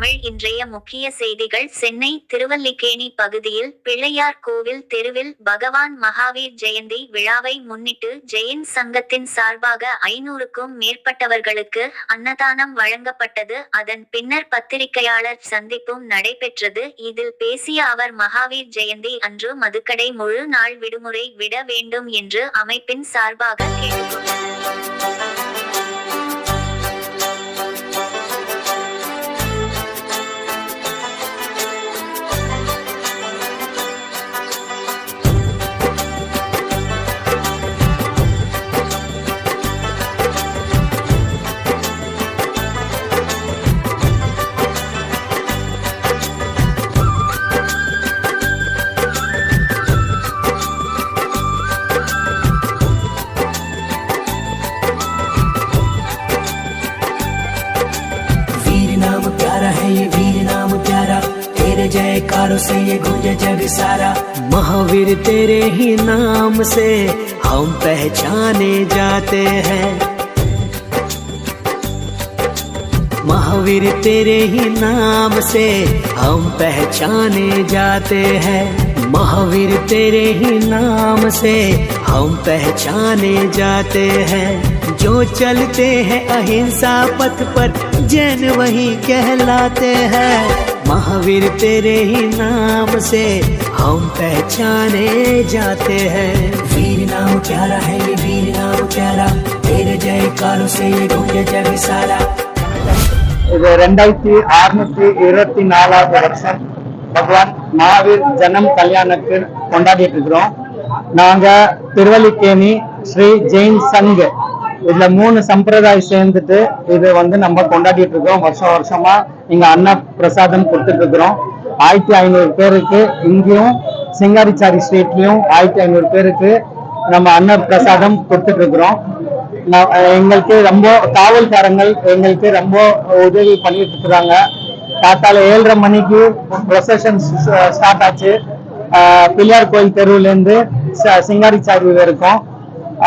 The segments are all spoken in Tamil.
தமிழ் இன்றைய முக்கிய செய்திகள். சென்னை திருவல்லிக்கேணி பகுதியில் பிள்ளையார் கோவில் தெருவில் பகவான் மகாவீர் ஜெயந்தி விழாவை முன்னிட்டு ஜெயின் சங்கத்தின் சார்பாக ஐநூறுக்கும் மேற்பட்டவர்களுக்கு அன்னதானம் வழங்கப்பட்டது. அதன் பின்னர் பத்திரிகையாளர் சந்திப்பும் நடைபெற்றது. இதில் பேசிய அவர் மகாவீர் ஜெயந்தி அன்று மதுக்கடை முழு நாள் விடுமுறை விட வேண்டும் என்று அமைப்பின் சார்பாக கேட்டுக்கொண்டார். प्यारा है ये वीर नाम प्यारा। तेरे जयकारों से ये गूंजे जग सारा। महावीर तेरे ही नाम से हम पहचाने जाते हैं। महावीर तेरे ही नाम से हम पहचाने जाते हैं। महावीर तेरे ही नाम से हम पहचाने जाते हैं। जो चलते हैं अहिंसा पथ पर जैन वही कहलाते हैं महावीर तेरे ही नाम से हम पहचाने जाते हैं वीर नाम प्यारा है ये वीर नाम प्यारा तेरे जयकारों से ये गूंजे जग सारा இது ரெண்டாயிரத்தி அறுநூத்தி இருபத்தி நாலாவது வருஷம் பகவான் மகாவீர் ஜனம் கல்யாணத்து கொண்டாடிட்டு இருக்கிறோம் நாங்க திருவல்லிக்கேணி ஸ்ரீ ஜெயின் சங் இதுல மூணு சம்பிரதாயம் சேர்ந்துட்டு இது வந்து நம்ம கொண்டாடிட்டு இருக்கோம். வருஷம் வருஷமா இங்க அன்ன பிரசாதம் கொடுத்துட்டு இருக்கிறோம். ஆயிரத்தி ஐநூறு பேருக்கு இங்கேயும் சிங்காரிச்சாரி ஸ்ட்ரீட்லயும் ஆயிரத்தி ஐநூறு பேருக்கு நம்ம அன்ன பிரசாதம் கொடுத்துட்டு இருக்கிறோம். எங்களுக்கு ரொம்ப காவல்காரங்கள் எங்களுக்கு ரொம்ப உதவி பண்ணிட்டு இருக்கிறாங்க. காத்தால ஏழரை மணிக்கு ப்ரொசஷன் ஸ்டார்ட் ஆச்சு. பிள்ளையார் கோயில் தெருவுல இருந்து சிங்காரிச்சாரி வரைக்கும்.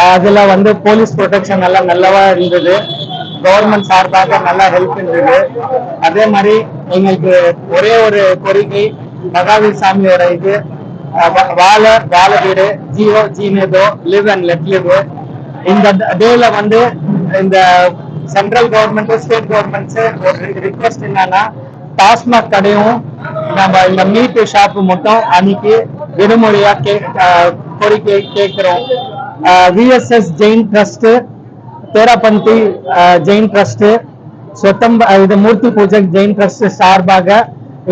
அதுல வந்து போலீஸ் ப்ரொடெக்ஷன் எல்லாம் நல்லவா இருந்தது. கவர்மெண்ட் சார்பாக நல்லா ஹெல்ப் இருந்தது. அதே மாதிரி எங்களுக்கு ஒரே ஒரு கோரிக்கை மகாவீர் சாமியோட இது வாழ வாழ வீடு ஜியோ ஜீனேதோ லிவ் அண்ட் லெட் லிவ் இந்த டேல வந்து இந்த சென்ட்ரல் கவர்மெண்ட் ஸ்டேட் கவர்மெண்ட்ஸ் ஒரு ரிக்வெஸ்ட் என்னன்னா டாஸ்மாக் கடையும் நம்ம இந்த மீட்டு ஷாப்பு மட்டும் அன்னைக்கு விடுமுறையா கே கோரிக்கை கேட்கிறோம். VSS Jain trust Terapanthi Jain trust சொத்தம்ப இது மூர்த்தி பூஜை ஜெயின் ட்ரஸ்ட் சார்பாக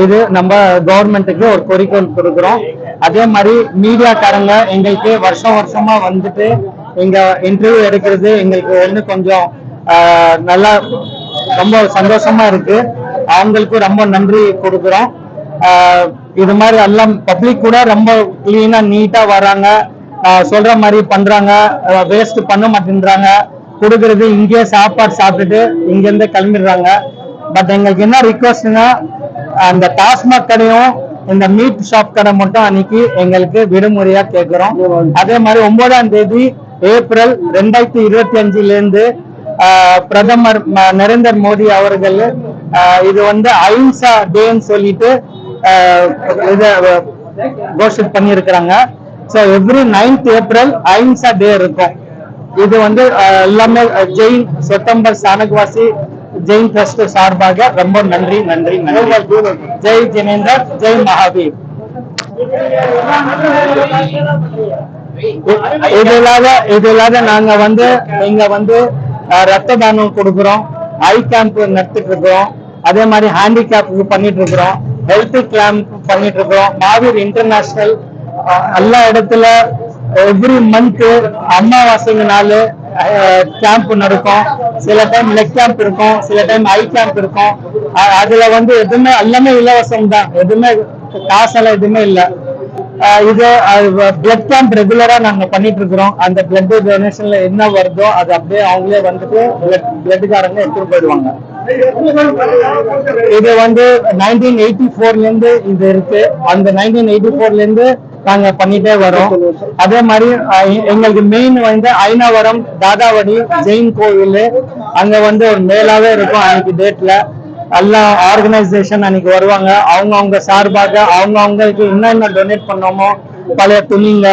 இது நம்ம கவர்மெண்ட்டுக்கு ஒரு கோரிக்கை கொடுக்குறோம். அதே மாதிரி மீடியாக்காரங்க எங்களுக்கு வருஷம் வருஷமா வந்துட்டு இங்க இன்டர்வியூ எடுக்கிறது எங்களுக்கு வந்து கொஞ்சம் uh, நல்லா ரொம்ப சந்தோஷமா இருக்கு. அவங்களுக்கு ரொம்ப நன்றி கொடுக்குறோம். ஆஹ், uh, இது மாதிரி எல்லாம் பப்ளிக் கூட ரொம்ப கிளீனா நீட்டா வராங்க. சொல்ற மாதிரி பண்றாங்க. வேஸ்ட் பண்ண மாட்டேன்றாங்க. கொடுக்கறது இங்கேயே சாப்பாடு சாப்பிட்டுட்டு இங்க இருந்து கிளம்பிடுறாங்க. பட் எங்களுக்கு என்ன ரிக்வஸ்ட்னா அந்த டாஸ்மாக் கடையும் இந்த மீட் ஷாப் கடை மட்டும் அன்னைக்கு எங்களுக்கு விடுமுறையா கேட்கிறோம் அதே மாதிரி ஒன்பதாம் தேதி ஏப்ரல் ரெண்டாயிரத்தி இருபத்தி அஞ்சுல இருந்து பிரதமர் நரேந்திர மோடி அவர்கள் இது வந்து அஹிம்சா டேன்னு சொல்லிட்டு இத கோஷிட் பண்ணியிருக்கிறாங்க. So every ninth April Ahimsa day இருக்கும் இது வந்து எல்லாமே ஜெயின் செப்டம்பர் சானகவாசி ஜெயின் ட்ரஸ்ட் சார்பாக ரொம்ப நன்றி நன்றி நன்றி. ஜெய் ஜினேந்தர் ஜெய் மகாவீர் இது இல்லாத இது இல்லாத நாங்க வந்து இங்க வந்து ரத்த தானம் கொடுக்குறோம். ஐ கேம்ப் நடத்திட்டு இருக்கிறோம் அதே மாதிரி ஹேண்டிகேப் பண்ணிட்டு இருக்கிறோம் ஹெல்த் கேம்ப் பண்ணிட்டு இருக்கிறோம் மாவீர் இன்டர்நேஷனல் எல்லா இடத்துல எவ்ரி மந்த் அமாவாசைங்க நாள் கேம்ப் நடக்கும். சில டைம் லெக் கேம்ப் இருக்கும் சில டைம் ஐ கேம்ப் இருக்கும். அதுல வந்து எதுவுமே எல்லாமே இலவசம் தான். எதுவுமே காசெல்லாம் எதுவுமே இல்லை. இது பிளட் கேம்ப் ரெகுலரா நாங்க பண்ணிட்டு இருக்கிறோம். அந்த பிளட் டொனேஷன்ல என்ன வருதோ அது அப்படியே அவங்களே வந்துட்டு பிளட்காரங்க எடுத்துட்டு போயிடுவாங்க. இது வந்து நைன்டீன் எயிட்டி ஃபோர்ல இருந்து இது இருக்கு. அந்த நைன்டீன் எயிட்டி ஃபோர்ல இருந்து நாங்க பண்ணிட்டே வரோம். அதே மாதிரி எங்களுக்கு மெயின் வந்து ஐநாவரம் தாதாவடி ஜெயின் கோவில். அங்க வந்து ஒரு மேலாவே இருக்கும் அன்னைக்கு டேட்ல எல்லா ஆர்கனைசேஷன் அன்னைக்கு வருவாங்க. அவங்க அவங்க சார்பாக அவங்க அவங்களுக்கு என்னென்ன டொனேட் பண்ணோமோ பழைய துணிங்க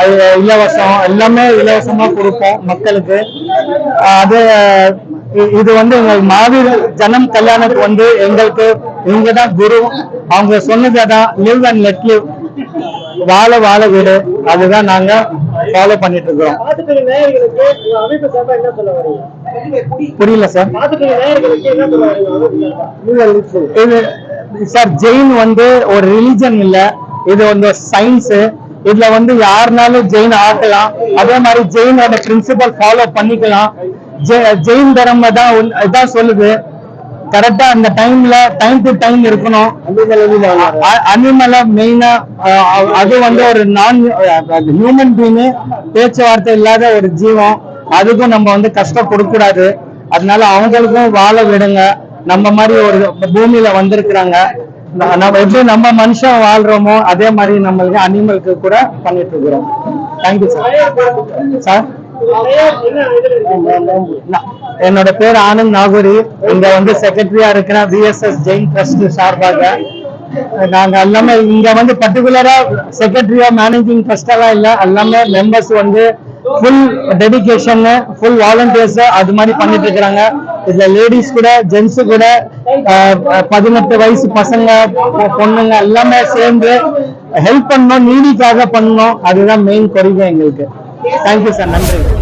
அது இலவசம் எல்லாமே இலவசமா கொடுப்போம் மக்களுக்கு. அது இது வந்து எங்கள் மாவீர ஜனம் கல்யாணத்துக்கு வந்து எங்களுக்கு இவங்க தான் குரு. அவங்க சொன்னதை தான் லிவ் அண்ட் லெட் லிவ் வாழ வாழ வீடு. அதுதான் நாங்க ஃபாலோ பண்ணிட்டு இருக்கிறோம் புரியல சார். இது சார் ஜெயின் வந்து ஒரு ரிலிஜன் இல்ல. இது வந்து சயின்ஸ் இதுல வந்து யாருனாலும் ஜெயின் ஆக்கலாம் அதே மாதிரி ஜெயினோட பிரின்சிபல் ஃபாலோ பண்ணிக்கலாம். ஜெயின் தர்ம தான் இதான் சொல்லுது. கரெக்டா அந்த டைம்ல டைம் டு டைம் இருக்கணும். அனிமலை மெயினா அது வந்து ஒரு நான் ஹியூமன் பீயிங் பேச்சுவார்த்தை இல்லாத ஒரு ஜீவம். அதுக்கும் நம்ம வந்து கஷ்டம் கொடுக்க கூடாது அதனால அவங்களுக்கும் வாழ விடுங்க. நம்ம மாதிரி ஒரு பூமியில வந்திருக்கிறாங்க. நம்ம எப்படி நம்ம மனுஷன் வாழ்றோமோ அதே மாதிரி நம்மளுக்கு அனிமலுக்கு கூட பண்ணிட்டு இருக்கிறோம். தேங்க்யூ சார் சார் என்னோட பேர் ஆனந்த் நாகூரி. இங்க வந்து செக்ரட்டரியா இருக்கிற விஎஸ்எஸ் ஜெயின் ட்ரஸ்ட் சார்பாக நாங்க எல்லாமே இங்க வந்து பர்டிகுலரா செக்ரட்டரியா மேனேஜிங் ட்ரஸ்டெல்லாம் இல்ல எல்லாமே மெம்பர்ஸ் வந்து ஃபுல் டெடிக்கேஷன் ஃபுல் வாலண்டியர்ஸ் அது மாதிரி பண்ணிட்டு இருக்கிறாங்க. இதுல லேடிஸ் கூட ஜென்ஸ் கூட பதினெட்டு வயசு பசங்க பொண்ணுங்க எல்லாமே சேர்ந்து ஹெல்ப் பண்ணணும் நீதிக்காக பண்ணணும். அதுதான் மெயின் கோரிக்கை எங்களுக்கு. தேங்க்யூ சார் நன்றி.